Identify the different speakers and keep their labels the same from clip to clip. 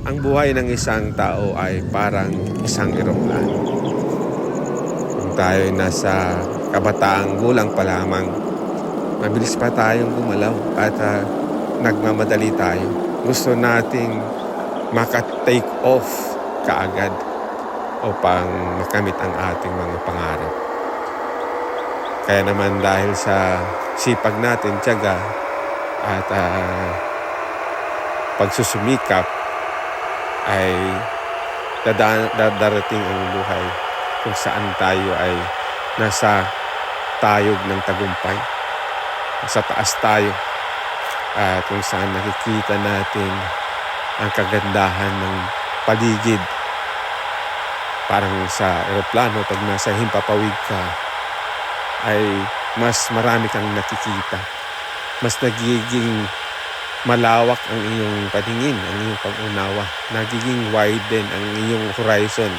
Speaker 1: ang buhay ng isang tao ay parang isang eroplano. Kung tayo ay nasa kabataang gulang pa lamang, mabilis pa tayong gumalaw at ah, nagmamadali tayo. Gusto nating maka-take off kaagad upang makamit ang ating mga pangarap. Kaya naman dahil sa sipag natin, tiyaga at ah, pagsusumikap ay dada- dadarating ang buhay kung saan tayo ay nasa tayog ng tagumpay. Sa taas tayo at kung saan nakikita natin ang kagandahan ng paligid. Parang sa eroplano, pag nasa himpapawid ka, ay mas marami kang nakikita. Mas nagiging malawak ang iyong paningin, ang iyong pag-unawa. Nagiging widen ang iyong horizon,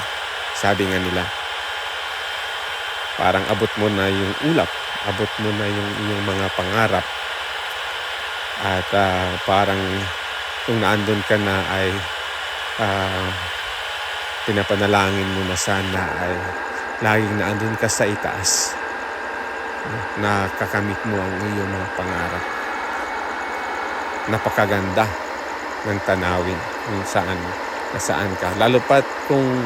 Speaker 1: sabi nga nila. Parang abot mo na yung ulap, abot mo na yung iyong mga pangarap. At ah, parang kung naandun ka na ay ah, pinapanalangin mo na sana ay laging naandun ka sa itaas na kakamit mo ang iyong mga pangarap. Napakaganda ng tanawin kung saan, nasaan ka. Lalo pat kung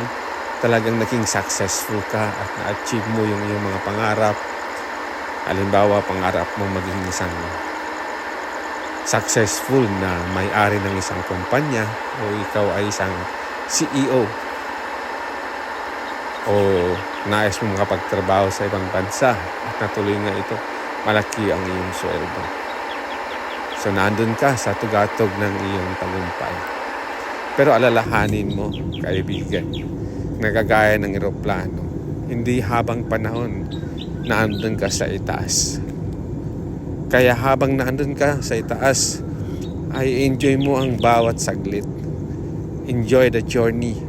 Speaker 1: talagang naging successful ka at na-achieve mo yung iyong mga pangarap. Halimbawa, pangarap mo maging isang successful na may-ari ng isang kumpanya o ikaw ay isang CEO o nais mo makapagtrabaho sa ibang bansa at natuloy nga ito, malaki ang iyong sweldo. So nandun ka sa tugatog ng iyong tagumpay. Pero alalahanin mo, kaibigan, nagagaya ng eroplano, hindi habang panahon naandun ka sa itaas. Kaya habang naandun ka sa itaas, ay enjoy mo ang bawat saglit. Enjoy the journey.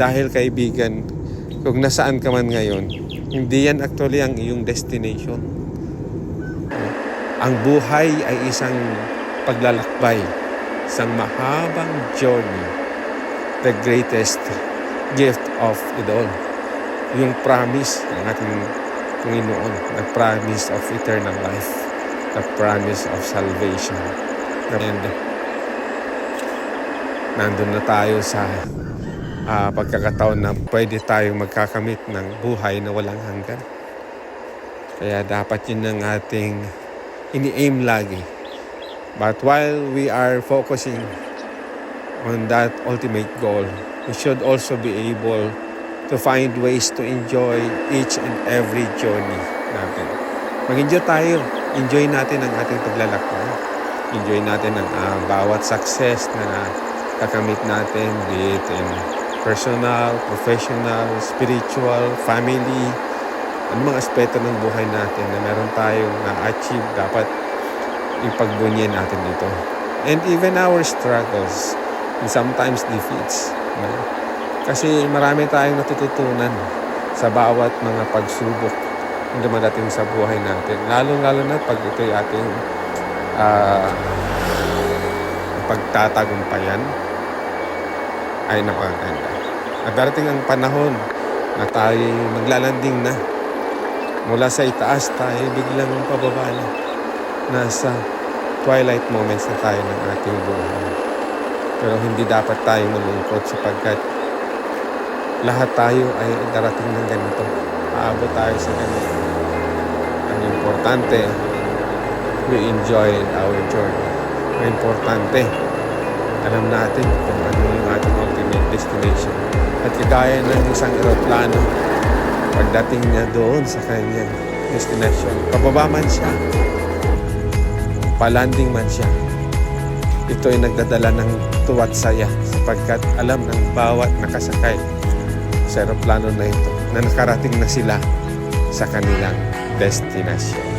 Speaker 1: Dahil kaibigan, kung nasaan ka man ngayon, hindi yan actually ang iyong destination. Ang buhay ay isang paglalakbay, isang mahabang journey. The greatest gift of it all. Yung promise ng ating Panginoon, the promise of eternal life, the promise of salvation. And nandun na tayo sa ah, pagkakataon na pwede tayong magkakamit ng buhay na walang hanggan. Kaya dapat yun ang ating ini-aim lagi. But while we are focusing on that ultimate goal, we should also be able to find ways to enjoy each and every journey natin. Mag-enjoy tayo. Enjoy natin ang ating paglalakbay. Enjoy natin ang ah, bawat success na kakamit natin, be it in personal, professional, spiritual, family, ang mga aspeto ng buhay natin na meron tayong na-achieve, dapat ipagbunyan natin dito. And even our struggles, and sometimes defeats. No? Kasi marami tayong natututunan sa bawat mga pagsubok na dumadating sa buhay natin. Lalo-lalo na pag ito'y ating ah, pagtatagumpayan ay napakaganda. At darating ang panahon na tayo maglalanding na. Mula sa itaas tayo biglang pababa na. Nasa twilight moments na tayo ng ating buhay. Pero hindi dapat tayo malungkot sapagkat lahat tayo ay darating ng ganito. Aabot tayo sa ganito. Ang importante, we enjoy our journey. Ang importante, alam natin kung ano yung ating ultimate destination. At kagaya ng isang eroplano, pagdating niya doon sa kanyang destination, pababa man siya, palanding man siya, ito ay nagdadala ng tuwat saya sapagkat alam ng bawat nakasakay sa eroplano na ito na nakarating na sila sa kanilang destination.